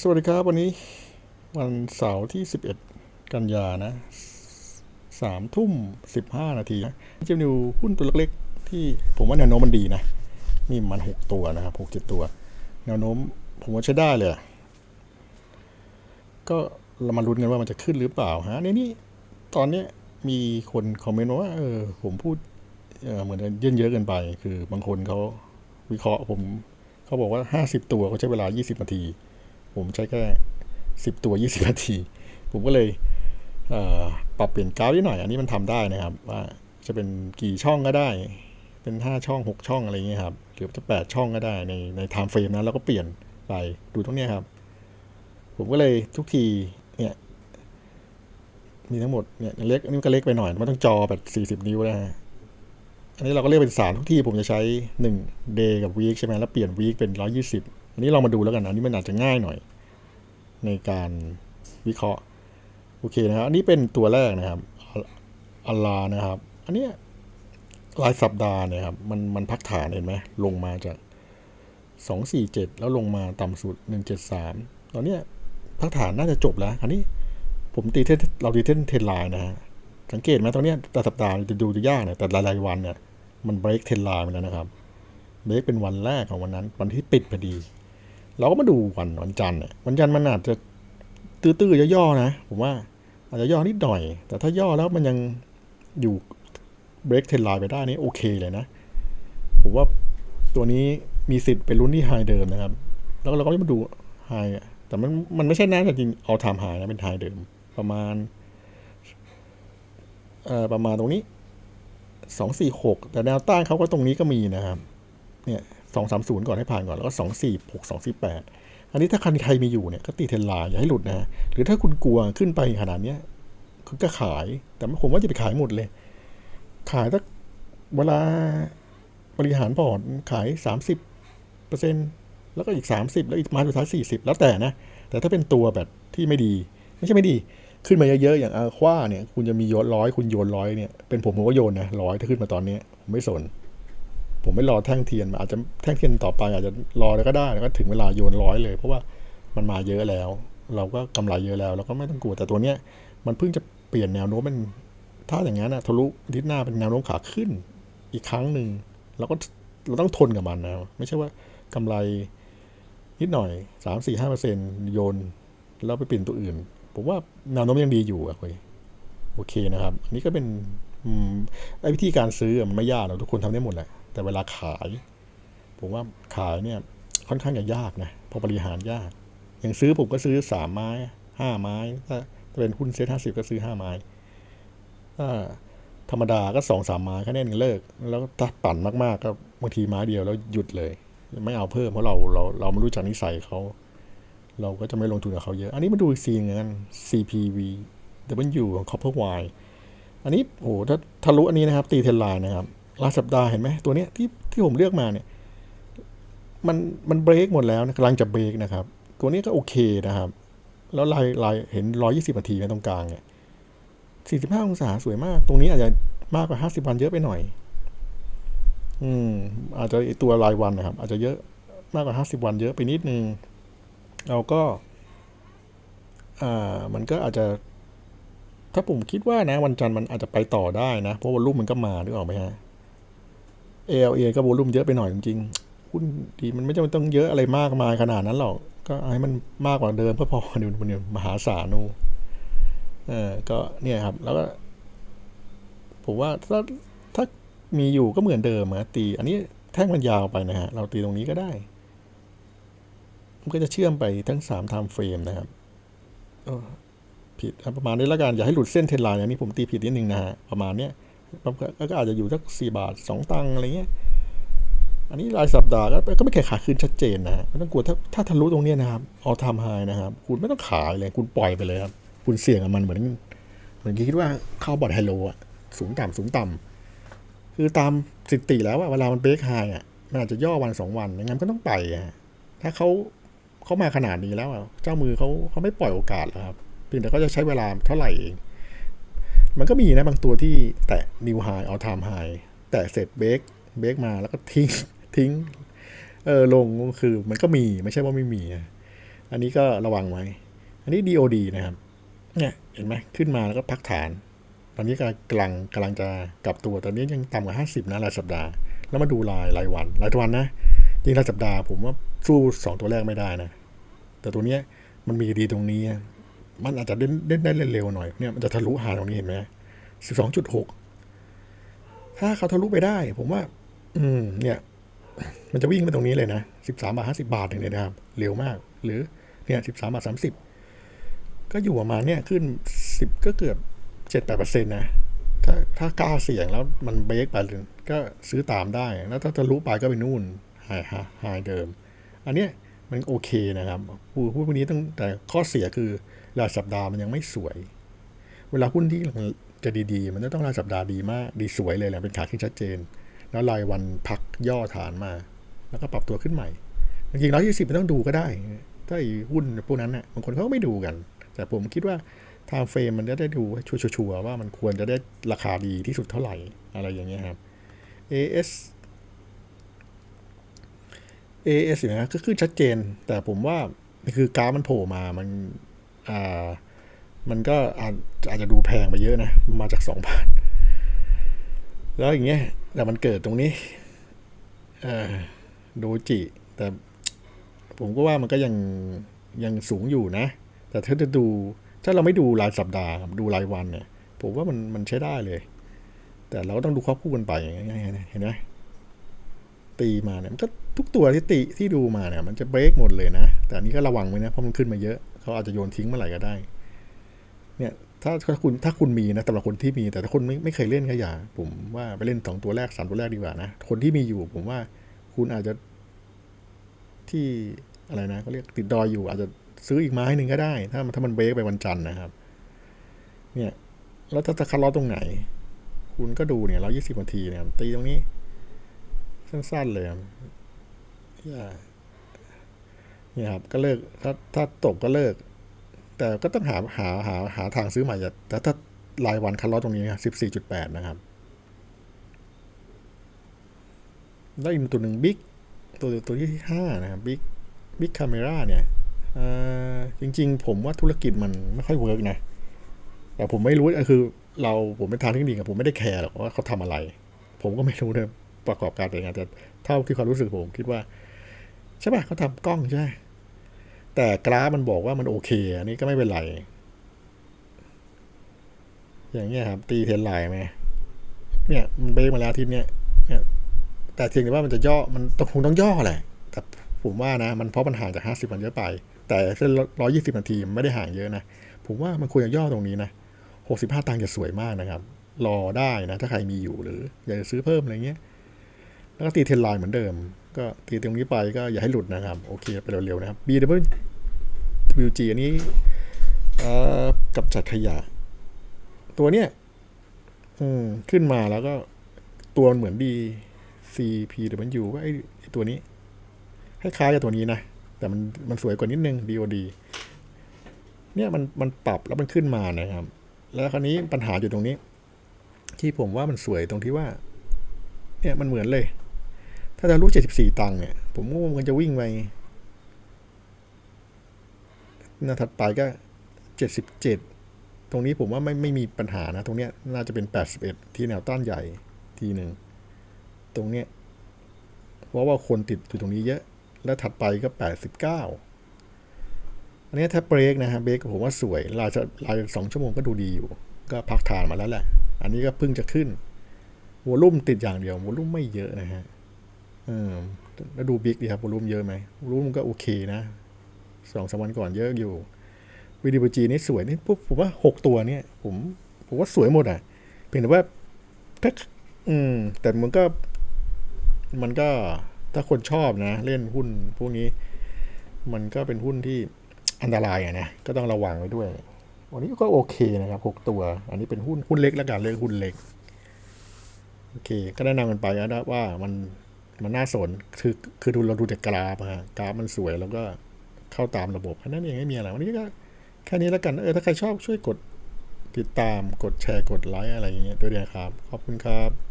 สวัสดีครับ วันนี้วันเสาร์ที่ 11 กันยานะสามทุ่มสิบห้านาทีนะจะดูหุ้นตัวเล็กๆ ที่ผมว่าแนวโน้มมันดีนะ นี่มันหกตัวนะครับหกเจ็ดตัว แนวโน้มผมว่าใช้ได้เลย ก็เรามาลุ้นกันว่ามันจะขึ้นหรือเปล่าฮะในนี้ตอนนี้มีคนคอมเมนต์ว่าเออผมพูดเเหมือนเยินเยอะเกินไป คือบางคนเขาวิเคราะห์ผมเขาบอกว่าห้าสิบตัวเขาใช้เวลายี่สิบนาที ผมใช้แค่สิบตัวยี่สิบนาที ผมก็เลยเปรับเปลี่ยนกราฟนิดหน่อย อันนี้มันทำได้นะครับ ว่าจะเป็นกี่ช่องก็ได้ เป็นห้าช่องหกช่องอะไรเงี้ยครับ หรือจะแปดช่องก็ได้ในในไทม์เฟรมนั้นแล้วก็เปลี่ยนไปดูตรงเนี้ยครับ ผมก็เลยทุกทีเนี่ยมีทั้งหมดเนี่ยเล็กนนี้มันก็เล็กไปหน่อย มันต้องจอแบบสี่สิบ40 นิ้วนะฮะอันนี้เราก็เรียกเป็นสามทุกที่ผมจะใช้หนึ่ง day กับ week ใช่ไหมแล้วเปลี่ยน week เป็นร้ อยี่สิบอันนี้เรามาดูแล้วกันอันนี้มันอาจจะง่ายหน่อย ในการวิเคราะห์ โอเคนะครับอันนี้เป็นตัวแรกนะครับอัลลานะครับ อันนี้รายสัปดาห์เนี่ยครับมันมันพักฐานเห็นไหมลงมาจากสองสี่เจ็ดแล้วลงมาต่ำสุดหนึ่งเจ็ดสามตอนนี้พักฐานน่าจะจบแล้ว อันนี้ผมตีเทนเราตีเทนเทนไลน์นะฮะสังเกตไหมตอนนี้แต่สัปดาห์จะดูจะยากเนี่ยแต่รายรายวันเนี่ยมันเบรกเทนไลน์ไปแล้วนะครับเบรกเป็นวันแรกของวันนั้น วันที่ปิดพอดี เราก็มาดูวันวันจันทร์เนี่ยวันจันทร์มันอาจจะตื้อๆย่อๆนะ ผมว่า อาจจะย่อนิดหน่อย แต่ถ้าย่อแล้วมันยังอยู่เบรกเทนไลน์ไปได้นี่โอเคเลยนะ ผมว่าตัวนี้มีสิทธิ์เป็นรุ่นที่ไฮเดิมนะครับ แล้วเราก็มาดูไฮแต่มันมันไม่ใช่นะแต่จริงเอาทำไฮนะเป็นไฮเดิม ประมาณเอ่อประมาณตรงนี้สองสี่หกแต่แนวต้านเขาก็ตรงนี้ก็มีนะครับ เนี่ย สองสามศูนย์ก่อนให้ผ่านก่อน แล้วก็สองสี่หกสองสี่แปดอันนี้ถ้าคันใครมีอยู่เนี่ยก็ตีเทนลน์อย่าให้หลุดนะหรือถ้าคุณกลัวขึ้นไปขนาดเนี้ยคุณก็ขายแต่ผมว่าจะไปขายหมดเลย ขายถ้าเวลาบริหารพอร์ตขายสามสิบเปอร์เซ็นแล้วก็อีกสามสิบแล้วอีกมาสุดท้ายสี่สิบแล้วแต่นะ แต่ถ้าเป็นตัวแบบที่ไม่ดี ไม่ใช่ไม่ดีขึ้นมาเยอะๆอย่างอาคว้าเนี่ย คุณจะมีโยนร้อยคุณโยนร้อยเนี่ยเป็นผมผมก็โยนนะร้อยถ้าขึ้นมาตอนนี้ผมไม่สน ผมไม่รอแท่งเทียนอาจจะแท่งเทียนต่อไป อาจจะรอแล้วก็ได้แล้วก็ถึงเวลาโยนร้อยเลย เพราะว่ามันมาเยอะแล้ว เราก็กำไรเยอะแล้วเราก็ไม่ต้องกลัวแต่ตัวเนี้ยมันเพิ่งจะเปลี่ยนแนวโน้มเป็นถ้าอย่างนั้นนะทะลุทิศหน้าเป็นแนวโน้มขาขึ้นอีกครั้งหนึ่งเราก็เราต้องทนกับมันนะไม่ใช่ว่ากำไรนิดหน่อยสามสี่ห้าเปอร์เซ็นโยนแล้วไปเปลี่ยนตัวอื่น ผมว่าแนวโน้มยังดีอยู่อะคุยโอเคนะครับ อันนี้ก็เป็นอไอ้วิธีการซื้อมันไม่ยากหรอกทุกคนทำได้หมดแหละ แต่เวลาขาย ผมว่าขายเนี่ยค่อนข้างจะยากนะเพอบริหารยาก อย่างซื้อผมก็ซื้อสามไม้ห้าไม้ถ้าเป็นหุ้นเซ็ตห้าสิบก็ซื้อห้าไม้ถ้าธรรมดาก็สองสามไม้แค่นี้เองเลิก แล้วถ้าปั่นมากๆก็บางทีไม้เดียวแล้วหยุดเลย ไม่เอาเพิ่มเพราะเราเราเราไม่รู้จักนิสัยเขาเราก็จะไม่ลงทุนกับเขาเยอะ อันนี้มาดูอีกซีนกัน CPV W ของ Copper Y อันนี้โอ้โหถ้าทะลุอันนี้นะครับ ตีเทนไลน์นะครับ ราสัปดาห์เห็นไหมตัวเนี้ยที่ที่ผมเลือกมาเนี่ย มันมันเบรกหมดแล้วนะกำลังจะเบรกนะครับ ตัวนี้ก็โอเคนะครับ แล้วลายลายเห็นร้อยี่สิบนาทีในตรงกลางเนี่ยสี่สิบห้าองศาสวยมาก ตรงนี้อาจจะมากกว่าห้าสิบวันเยอะไปหน่อย อืม อาจจะตัวรายวันนะครับ อาจจะเยอะมากกว่าห้าสิบวันเยอะไปนิดนึงเราก็ อ่า มันก็อาจจะ ถ้าผมคิดว่านะ วันจันทร์มันอาจจะไปต่อได้นะ เพราะวอลลุ่มมันก็มานึกออกไหมฮะ ALA ก็วอลลุ่มเยอะไปหน่อยจริงๆหุ้นดีมันไม่จำเป็นต้องเยอะอะไรมากมายขนาดนั้นหรอก ก็เอาให้มันมากกว่าเดิมก็พอเดี๋ยวมันเนี่ยมหาศาลนูเออก็เนี่ยครับ แล้วก็ ผมว่าถ้าถ้ามีอยู่ก็เหมือนเดิมนะตี อันนี้แท่งมันยาวไปนะฮะ เราตีตรงนี้ก็ได้ มันก็จะเชื่อมไปทั้งสามไทม์เฟรมนะครับเออผิดอะประมาณนี้แล้วกัน อย่าให้หลุดเส้นเทรนไลน์อันนี้ผมตีผิดนิดนึงนะฮะ ประมาณเนี้ย ก็อาจจะอยู่สักสี่บาทสองตังอะไรเงี้ย อันนี้รายสัปดาห์ก็ไม่แข่ขาขึ้นชัดเจนนะไม่ต้องกลัวถ้าถ้าทะลุตรงนี้นะครับเอาทำไฮนะครับ คุณไม่ต้องขายเลย คุณปล่อยไปเลยครับ คุณเสี่ยงกับมันเหมือนเหมือนคิดว่าเข้าบอดไฮโลอะสูงต่ำสูงต่ำคือตามสิติแล้วอะเวลามันเบรกไฮอะมันอาจจะย่อวันสองวันงั้นก็ต้องไปอะถ้าเขาเขามาขนาดนี้แล้วเจ้ามือเขาเขาไม่ปล่อยโอกาสแล้วครับเพียงแต่เขาจะใช้เวลาเท่าไหร่เอง มันก็มีนะบางตัวที่แตะนิวไฮเอาทามไฮแตะเสร็จเบรกเบรกมาแล้วก็ทิ้งทิ้งเออลงคือมันก็มีไม่ใช่ว่าไม่มีนะอันนี้ก็ระวังไว้ อันนี้ DOD นะครับ เนี่ยเห็นไหมขึ้นมาแล้วก็พักฐาน ตอนนี้กำลังกำลังกำลังจะกลับตัว ตอนนี้ยังต่ำกว่าห้าสิบนะรายสัปดาห์ แล้วมาดูรายรายวัน รายวันนะจริงรายสัปดาห์ผมว่าสู้สองตัวแรกไม่ได้นะ แต่ตัวเนี้ยมันมีดีตรงนี้ มันอาจจะเล่นเล่นได้เร็วๆหน่อยเนี่ยมันจะทะลุหาตรงนี้เห็นไหมสิบสองจุดหกถ้าเขาทะลุไปได้ ผมว่า อืม เนี่ย มันจะวิ่งไปตรงนี้เลยนะสิบสามบาทห้าสิบาทอย่างเนี้ยนะครับ เร็วมาก หรือเนี่ยสิบสามบาทสามสิบก็อยู่ประมาณเนี่ยขึ้นสิบก็เกือบเจ็ดแปดเปอร์เซ็นต์นะถ้าถ้ากล้าเสี่ยงแล้วมันเบรกไปก็ซื้อตามได้ แล้วถ้าทะลุไปก็ไปนู่นไฮไฮเดิม อันเนี้ยมันโอเคนะครับพูพูดพวกนี้ต้องแต่ข้อเสียคือ รายสัปดาห์มันยังไม่สวย เวลาหุ้นที่จะดีๆ มันจะต้องรายสัปดาห์ดีมาก ดีสวยเลยแหละเป็นขาขึ้นชัดเจน แล้วรายวันพักย่อฐานมา แล้วก็ปรับตัวขึ้นใหม่ จริงๆร้อยยี่สิบไม่ต้องดูก็ได้ ถ้าอ้หุ้นพวกนั้นน่ะบางคนเขาไม่ดูกัน แต่ผมคิดว่าไทม์เฟรมมันจะได้ดูชัวร์ๆว่ามันควรจะได้ราคาดีที่สุดเท่าไหร่อะไรอย่างเงี้ยครับ AS AS เนี่ยนะก็คือชัดเจน แต่ผมว่าคือกราฟมันโผล่มามัน มันก็อาจอาจจะดูแพงไปเยอะนะ มาจากสองพันแล้วอย่างเงี้ย แต่มันเกิดตรงนี้โดจิ แต่ผมก็ว่ามันก็ยังยังสูงอยู่นะ แต่ถ้าจะดู ถ้าเราไม่ดูรายสัปดาห์ดูรายวันเนี่ย ผมว่ามันมันใช้ได้เลย แต่เราก็ต้องดูควบคู่กันไปอย่างเงี้ยเห็นไหมตีมาเนี่ยมันก็ทุกตัวที่ตีที่ดูมาเนี่ย มันจะเบรกหมดเลยนะ แต่อันนี้ก็ระวังไว้นะ เพราะมันขึ้นมาเยอะ เขาอาจจะโยนทิ้งเมื่อไหร่ก็ได้ เนี่ย ถ้าถ้าคุณถ้าคุณมีนะสำหรับคนที่มี แต่ถ้าคนไม่ไม่เคยเล่นก็อย่าผมว่าไปเล่นสองตัวแรกสามตัวแรกดีกว่านะคนที่มีอยู่ ผมว่าคุณอาจจะ ที่อะไรนะเขาเรียกติดดอยอยู่ อาจจะซื้ออีกไม้หนึ่งก็ได้ ถ้ามันถ้ามันเบรกไปวันจันทร์นะครับ เนี่ยแล้วถ้าจะคัดล้อตรงไหน คุณก็ดูเนี่ยร้อยี่สิบนาทีเนี่ยตีตรงนี้ สั้นๆเลยอย่า เนี่ยครับก็เลิกถ้าถ้าตกก็เลิก แต่ก็ต้องหาหาหาหาทางซื้อใหม่แต่ถ้ารายวันคัดลอตรงนี้สิบสี่จุดแปดนะครับได้วอีกตัวหนึ่งบิ๊กตัวตัวที่ห้านะครับบิ๊กบิ๊กคาเมราเนี่ยจริง ๆ ผมว่าธุรกิจมันไม่ค่อยเวิร์กนะ แต่ผมไม่รู้คือเราผมเป็นทางเทคนิคผมไม่ได้แคร์หรอกว่าเขาทำอะไร ผมก็ไม่รู้เลยประกอบการเป็นยังไงแต่เท่าที่ความรู้สึกผมคิดว่า ใช่ป่ะเขาทำกล้องใช่ แต่กราฟมันบอกว่ามันโอเค อันนี้ก็ไม่เป็นไร อย่างเงี้ยครับ ตีเทนไลน์ไหมเนี่ยมันเบรกมาแล้วทีเนี้ยเนี่ยแต่เพียงแต่ว่ามันจะย่อมันต้องคงต้องย่อแหละแต่ผมว่านะ มันเพราะมันห่างจากห้าสิบมันเยอะไป แต่เส้นร้อยี่สิบนาทีไม่ได้ห่างเยอะนะ ผมว่ามันควรจะย่อตรงนี้นะหกสิบห้าตังค์จะสวยมากนะครับ รอได้นะ ถ้าใครมีอยู่หรือ อยากจะซื้อเพิ่มอะไรเงี้ย แล้วก็ตีเทนไลน์เหมือนเดิม ก็ตีตรงนี้ไปก็อย่าให้หลุดนะครับ โอเคไปเร็วๆนะครับ BWG อันนี้กับจัดขยะ ตัวเนี้ยขึ้นมาแล้วก็ตัวเหมือนดี CPW ว่าไอ้ตัวนี้คล้ายๆกับตัวนี้นะ แต่มันมันสวยกว่านิดนึง DOD เนี่ยมันมันปรับแล้วมันขึ้นมานะครับ แล้วคราวนี้ปัญหาอยู่ตรงนี้ ที่ผมว่ามันสวยตรงที่ว่า เนี่ยมันเหมือนเลย ถ้าจะรู้เจ็ดสิบสี่ตังค์เนี่ย ผมว่ามันจะวิ่งไป หน้าถัดไปก็เจ็ดสิบเจ็ดตรงนี้ผมว่าไม่ไม่มีปัญหานะ ตรงเนี้ยน่าจะเป็นแปดสิบเอ็ดที่แนวต้านใหญ่ทีหนึ่ง ตรงเนี้ยเพราะว่าคนติดอยู่ตรงนี้เยอะ แล้วถัดไปก็แปดสิบเก้าอันนี้ถ้าเบรกนะฮะเบรกผมว่าสวยลายจะลายสองชั่วโมงก็ดูดีอยู่ ก็พักทานมาแล้วแหละ อันนี้ก็เพิ่งจะขึ้นวอลุ่มติดอย่างเดียววอลุ่มไม่เยอะนะฮะเออแล้วดูบิ๊กดีครับวอลุ่มเยอะไหมวอลุ่มก็โอเคนะ สองสามวันก่อนเยอะอยู่วีดีโอจีนี่สวยนี่ปุ๊บผมว่าหกตัวเนี่ย ผมผมว่าสวยหมดอะ เพียงแต่ว่าถ้าอืม แต่มันก็ มันก็ถ้าคนชอบนะ เล่นหุ้นพวกนี้ มันก็เป็นหุ้นที่อันตรายอะนะก็ต้องระวังไว้ด้วย วันนี้ก็โอเคนะครับหกตัว อันนี้เป็นหุ้นหุ้นเล็กแล้วกันเรียกหุ้นเล็กโอเค ก็แนะนำกันไปนะว่ามันมันน่าสนคือคือดูเราดูจากกราฟฮะกราฟมันสวยแล้วก็ เข้าตามระบบแค่นั้นเองไม่มีอะไรวันนี้ก็แค่นี้แล้วกันเออถ้าใครชอบช่วยกดติดตามกดแชร์กดไลค์อะไรอย่างเงี้ยด้วยนะครับ ขอบคุณครับ